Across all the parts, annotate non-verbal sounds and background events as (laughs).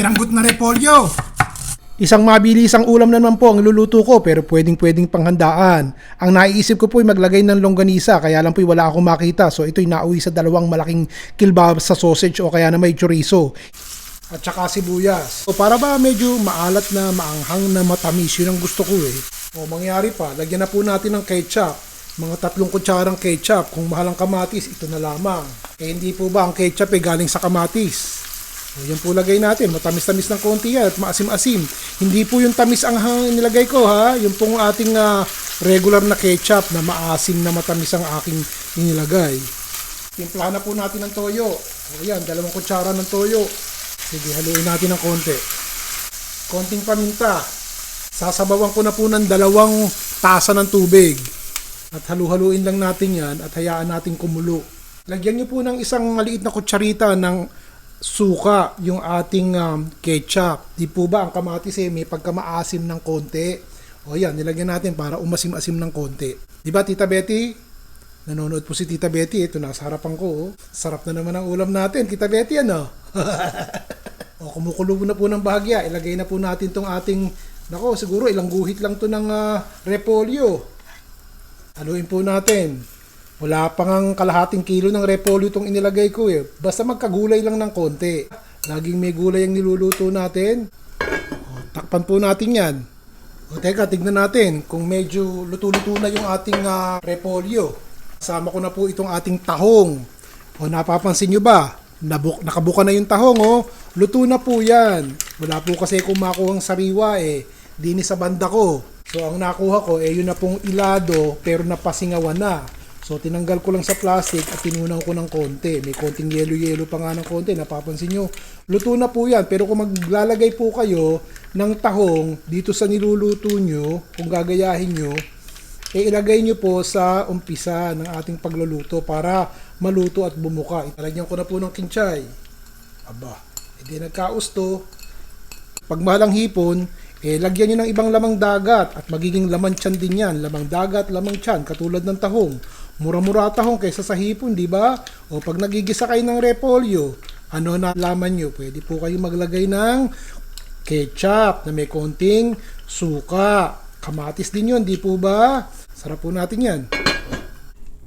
piranggot na repolyo. Isang mabilisang ulam naman po ang iluluto ko pero pwedeng pwedeng panghandaan. Ang naiisip ko po ay maglagay ng longganisa kaya lang po wala akong makita so ito'y nauwi sa dalawang malaking kilbab sa sausage o kaya na may chorizo. At saka sibuyas. O para ba medyo maalat na maanghang na matamis yun ang gusto ko eh. O mangyari pa, lagyan na po natin ng ketchup. Mga tatlong kutsarang ketchup. Kung mahal ang kamatis, ito na lamang. Eh hindi po ba ang ketchup eh galing sa kamatis? O, yan po lagay natin. Matamis-tamis ng konti yan at maasim-asim. Hindi po yung tamis ang nilagay ko ha. Yung pong ating ah, regular na ketchup na maasim na matamis ang aking inilagay. Timplahan na po natin ng toyo. O yan, dalawang kutsara ng toyo. Sige, haluin natin ng konti. Konting paminta. Sasabawan ko na po ng dalawang tasa ng tubig. At halu-haluin lang natin yan at hayaan natin kumulo. Lagyan niyo po ng isang maliit na kutsarita ng suka yung ating um, ketchup. Di po ba ang kamatis eh may pagkamaasim ng konti. O yan, nilagyan natin para umasim-asim ng konti. Di ba Tita Betty? Nanonood po si Tita Betty. Ito nasa harapan ko. oh. Sarap na naman ang ulam natin. Tita Betty ano? (laughs) o kumukulo na po ng bahagya. Ilagay na po natin tong ating Nako, siguro ilang guhit lang to ng ah, repolyo. Haluin po natin. Wala pa ngang kalahating kilo ng repolyo itong inilagay ko eh. Basta magkagulay lang ng konti. Laging may gulay ang niluluto natin. O, takpan po natin yan. O teka, tignan natin kung medyo luto-luto na yung ating ah, repolyo. Kasama ko na po itong ating tahong. O napapansin nyo ba? Nabuk, nakabuka na yung tahong oh. Luto na po yan. Wala po kasi kumakuha ang sariwa eh. Dini sa banda ko. So ang nakuha ko eh yun na pong ilado pero napasingawan na. So tinanggal ko lang sa plastic at tinunaw ko ng konti. May konting yelo-yelo pa nga ng konti. Napapansin nyo. Luto na po yan. Pero kung maglalagay po kayo ng tahong dito sa niluluto nyo, kung gagayahin nyo, e ilagay nyo po sa umpisa ng ating pagluluto para maluto at bumuka. Italagyan ko na po ng kinchay. Aba, hindi nagkausto. Pag malang hipon, eh lagyan nyo ng ibang lamang dagat at magiging laman tiyan din yan. Lamang dagat, lamang tiyan, katulad ng tahong. Mura-mura tahong kaysa sa hipon, di ba? O pag nagigisa kayo ng repolyo, ano na laman nyo? Pwede po kayo maglagay ng ketchup na may konting suka. Kamatis din yun, di po ba? Sarap po natin yan.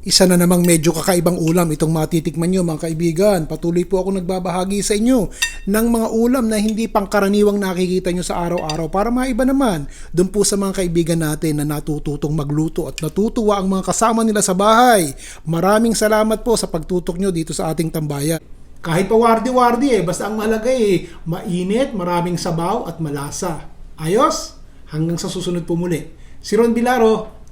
Isa na namang medyo kakaibang ulam itong matitikman nyo mga kaibigan. Patuloy po ako nagbabahagi sa inyo ng mga ulam na hindi pangkaraniwang nakikita nyo sa araw-araw para maiba naman doon po sa mga kaibigan natin na natututong magluto at natutuwa ang mga kasama nila sa bahay. Maraming salamat po sa pagtutok nyo dito sa ating tambayan. Kahit pa wardi-wardi eh, basta ang mahalaga eh, mainit, maraming sabaw at malasa. Ayos? Hanggang sa susunod po muli. Si Ron Bilaro,